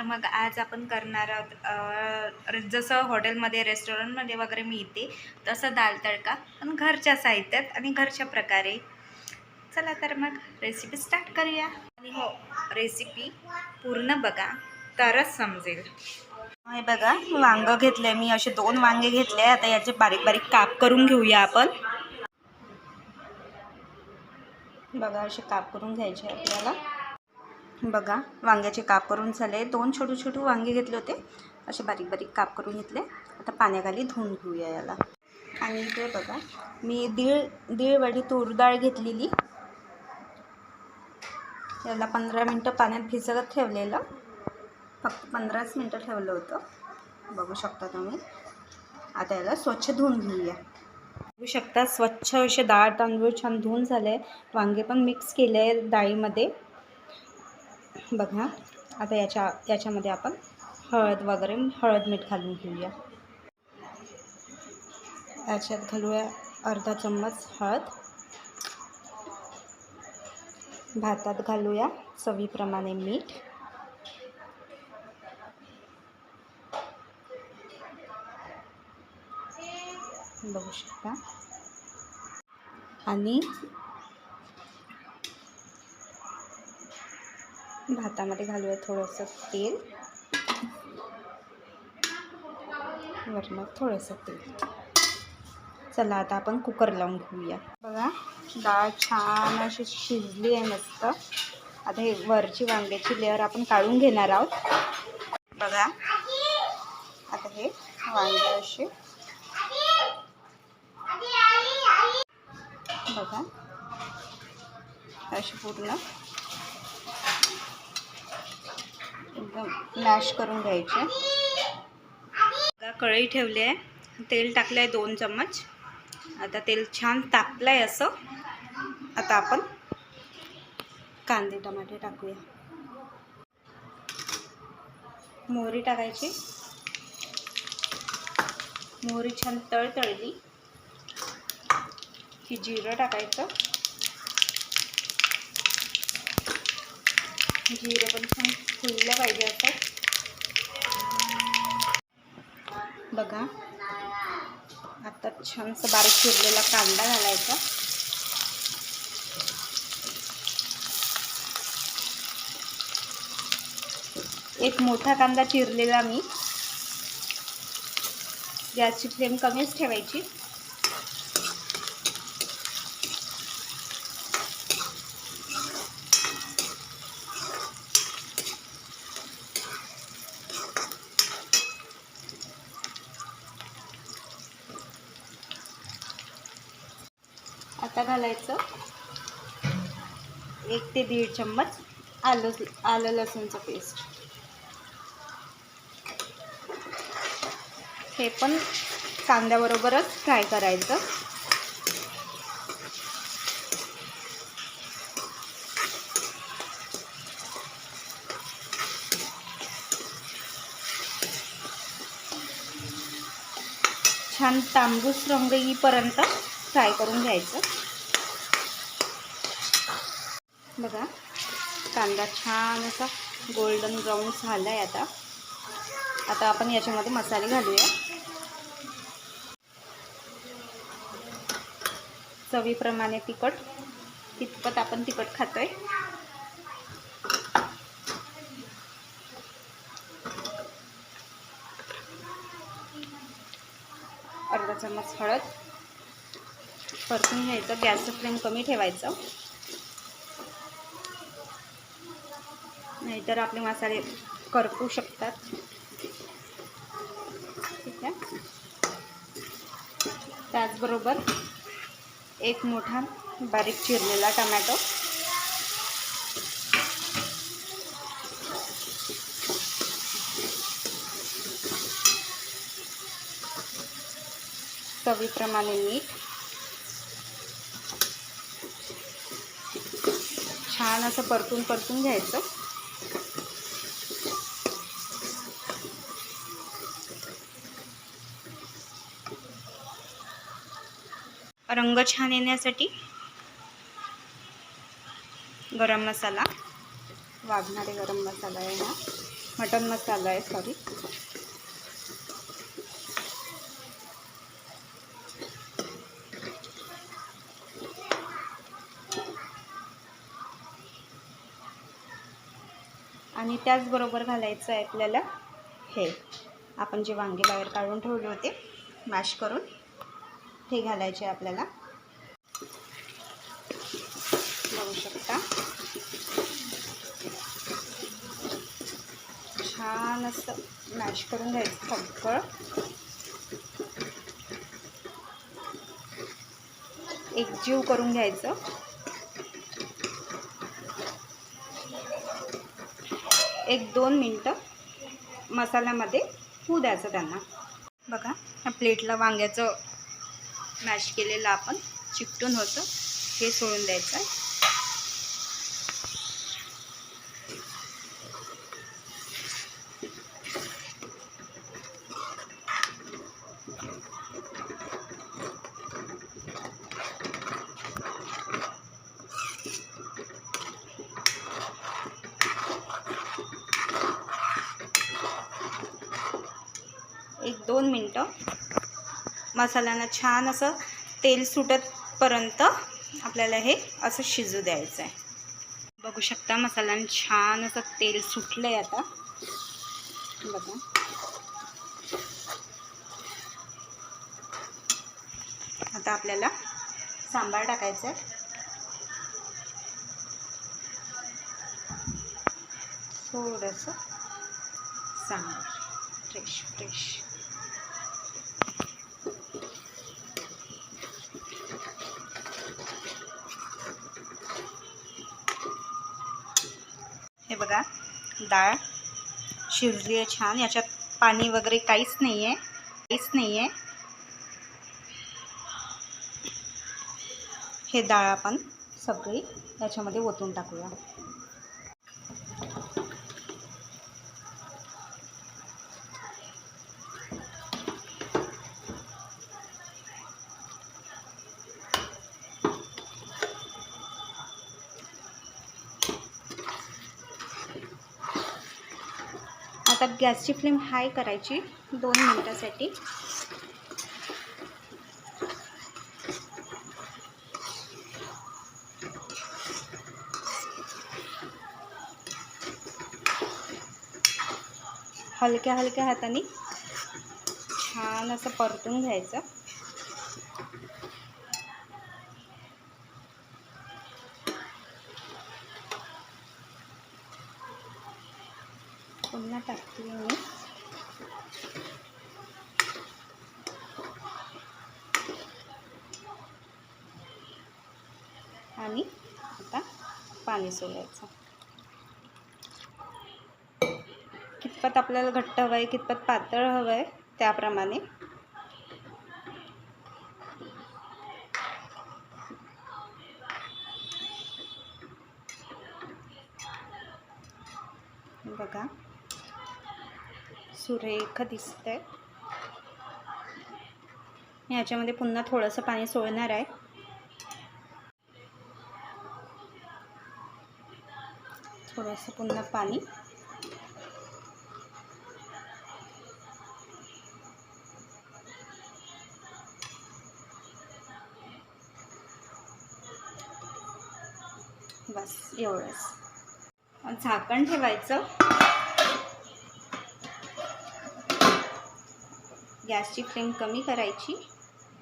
तर मग आज आपण करणार आहोत जसं हॉटेलमध्ये रेस्टॉरंटमध्ये वगैरे मिळते तसं दाल तडका पण घरच्या साहित्यात आणि घरच्या प्रकारे. चला तर मग रेसिपी स्टार्ट करूया. आणि हो रेसिपी पूर्ण बघा तरच समजेल. हे बघा वांगं घेतलंय मी असे दोन वांगे घेतले आता याचे बारीक बारीक काप करून घेऊया आपण. बघा असे काप करून घ्यायचे आपल्याला. बघा वांग्याचे काप करून झाले. दोन छोटू छोटू वांगे घेतले होते. असे बारीक बारीक काप करून घेतले. आता पाण्याखाली धुवून घेऊया याला. आणि इकडे बघा मी दीड दीड वाटी तूर डाळ घेतलेली. याला पंधरा मिनटं पाण्यात भिजत ठेवलेलं. फक्त पंधराच मिनटं ठेवलं होतं. बघू शकता तुम्ही. आता याला स्वच्छ धुवून घेऊया. बघू शकता स्वच्छ असे डाळ तांदूळ छान धुवून झाले. वांगे पण मिक्स केले आहे डाळीमध्ये. बघा. आता याच्या याच्यामध्ये आपण हळद वगैरे हळद मीठ घालून घेऊया. याच्यात घालूया अर्धा चम्मच हळद. भातात घालूया चवीप्रमाणे मीठ. बघू शकता. आणि भातामध्ये घालूया थोडंसं तेल. वरनं थोडंसं तेल. चला आता आपण कुकर लावून घेऊया. बघा डाळ छान अशी शिजली आहे मस्त. आता हे वरची वांग्याची लेअर आपण काढून घेणार आहोत. बघा आता हे वांगे असे. बघा अशी पूर्ण एकदम मॅश करून घ्यायचे. बघा कढई ठेवली आहे. तेल टाकलं आहे दोन चम्मच. आता तेल छान तापलं आहे असं. आता आपण कांदे टमाटे टाकूया. मोहरी टाकायची. मोहरी छान तळतळली. की जिरं टाकायचं. जिरं पण छान फुललं पाहिजे असं. बघा आता छानसं बारीक चिरलेला कांदा घालायचा. एक मोठा कांदा चिरलेला मी. गॅसची फ्लेम कमीच ठेवायची. आता घालायचं. एक ते दीड चम्मच आलं आलं लसूणचं पेस्ट हे पण कांद्याबरोबरच फ्राय करायचं. छान तांबूस रंग येईपर्यंत फ्राय करून घ्यायचं. बघा कांदा छान असा गोल्डन ब्राऊन झाला आहे आता. आता आपण याच्यामध्ये मसाले घालूया. चवीप्रमाणे तिखट तितपत आपण तिखट खातोय. अर्धा चम्मच हळद. परतून घ्यायचं. गॅसचं फ्लेम कमी ठेवायचं. नाहीतर आपले मसाले करपू शकतात. ठीक आहे. त्याचबरोबर एक मोठा बारीक चिरलेला टमॅटो. चवीप्रमाणे मीठ. छान असं परतून परतून घ्यायचं. रंग छान येण्यासाठी गरम मसाला वाढणारे गरम मसाला आहे हा. मटन मसाला आहे सॉरी आणि त्याचबरोबर घालायचं आहे आपल्याला हे. आपण जे वांगे बाहेर काढून ठेवले होते मॅश करून हे घालायचे आहे आपल्याला. बघू शकता. छान असं मॅश करून घ्यायचं सगळं एकजीव करून घ्यायचं. एक दोन मिनटं मसाल्यामध्ये होऊ द्यायचं त्यांना. बघा ह्या प्लेटला वांग्याचं मॅश केलेलं आपण चिकटून होतं हे सोडून द्यायचं आहे एक दोन मिनटं मसाल्यांना छान असं तेल सुटतपर्यंत आपल्याला हे असं शिजू द्यायचं आहे बघू शकता मसाल्यानं छान असं तेल सुटलं आहे आता. बघा. आता आपल्याला सांबार टाकायचं आहे थोडंसं सांबार. फ्रेश फ्रेश हे बघा डाळ शिजली आहे छान. याच्यात पाणी वगैरे काहीच नाही आहे काहीच नाही आहे हे डाळ आपण सगळी याच्यामध्ये ओतून टाकूया आता गॅसची फ्लेम हाय करायची दोन मिनटासाठी. हलक्या हलक्या हाताने छान असं परतून घ्यायचं. पुन्हा टाकते मी. आणि आता पाणी सोडायचं. कितपत आपल्याला घट्ट हवं आहे कितपत पातळ हवं आहे त्याप्रमाणे. बघा. सुरेख दिसतंय. मी याच्यामध्ये पुन्हा थोडंसं पाणी सोडणार आहे. थोडंसं पुन्हा पाणी. बस एवढंच. झाकण ठेवायचं. गॅसची फ्लेम कमी करायची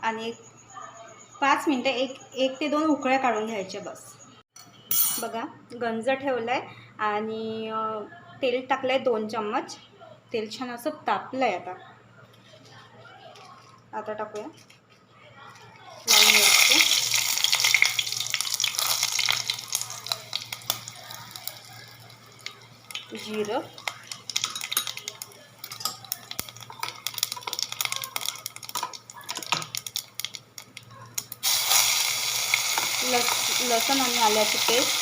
आणि एक पाच मिनटं एक एक ते दोन उकळ्या काढून घ्यायच्या बस. बघा गंज ठेवलं आहे आणि तेल टाकलं आहे दोन चम्मच. तेल छान असं तापलं आहे आता. आता टाकूया. लाल मिरची. जिरं. लसूण आणि आल्याची पेस्ट.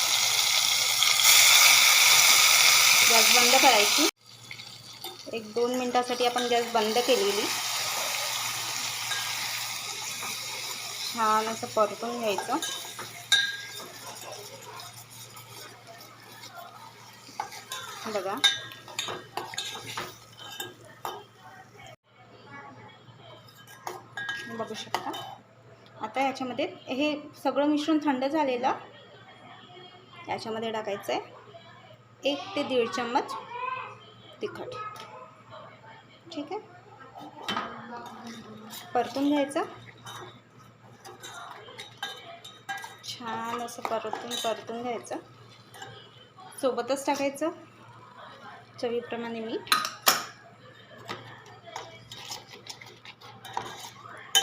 गॅस बंद करायची. एक दोन मिनटासाठी आपण गॅस बंद केलेली. छान असं परतून घ्यायचं. बघा. बघू शकता? आता याच्यामध्ये हे सगळं मिश्रण थंड झालेलं याच्यामध्ये टाकायचं आहे. एक ते दीड चम्मच तिखट. ठीक आहे? परतून घ्यायचं. छान असं परतून परतून घ्यायचं. सोबतच टाकायचं. चवीप्रमाणे मीठ.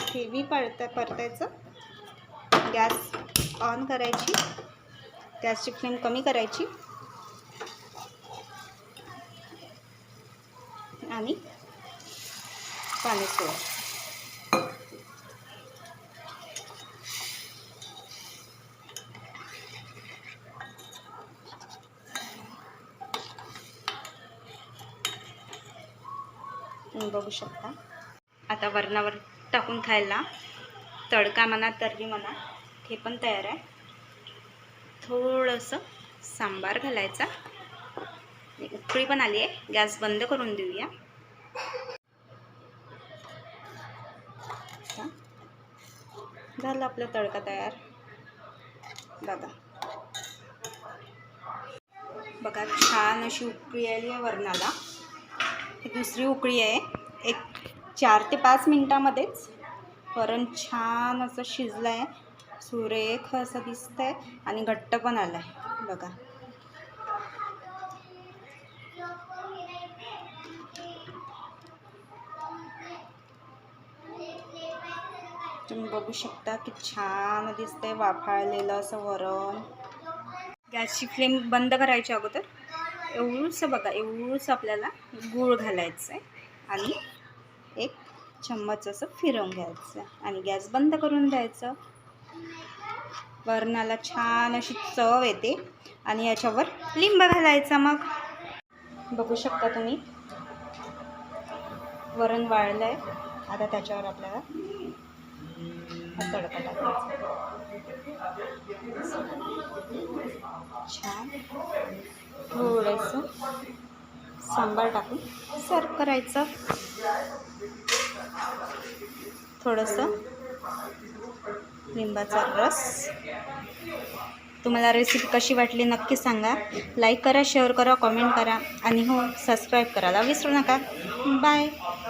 हेवी पडता परतायचं. गॅस ऑन करायची. गॅसची फ्लेम कमी करायची. आणि पाणी सोड. तुम्ही बघू शकता. आता वरणावर टाकून खायला तडका म्हणा तर्री म्हणा हे पण तयार आहे. थोडंसं सांबार घालायचा. उकळी पण आली आहे. गॅस बंद करून देऊया. झालं आपलं तडका तयार. दादा बघा छान अशी उकळी आली आहे वरणाला. ही दुसरी उकळी आहे. एक चार ते पाच मिनटामध्येच. वरण छान असं शिजलं आहे सुरेख असं दिसत आहे आणि घट्ट पण आलं आहे बघा. तुम्ही बघू शकता की छान दिसतंय वाफाळलेलं असं वरण. गॅसची फ्लेम बंद करायच्या अगोदर. एवढंसं बघा एवढंच आपल्याला गूळ घालायचं आहे आणि एक चम्मच असं फिरवून घ्यायचं आणि गॅस बंद करून द्यायचं. वरणाला छान अशी चव येते आणि याच्यावर लिंब घालायचा मग. बघू शकता तुम्ही. वरण वाळलं आहे आता त्याच्यावर आपल्याला तडका टाकायचा. छान. थोडंसं सांबार टाकून सर्व करायचं. थोडंसं लिंबाचा रस. तुम्हाला रेसिपी कशी वाटली नक्की सांगा. लाईक करा शेअर करा कॉमेंट करा आणि हो सबस्क्राईब करायला विसरू नका. बाय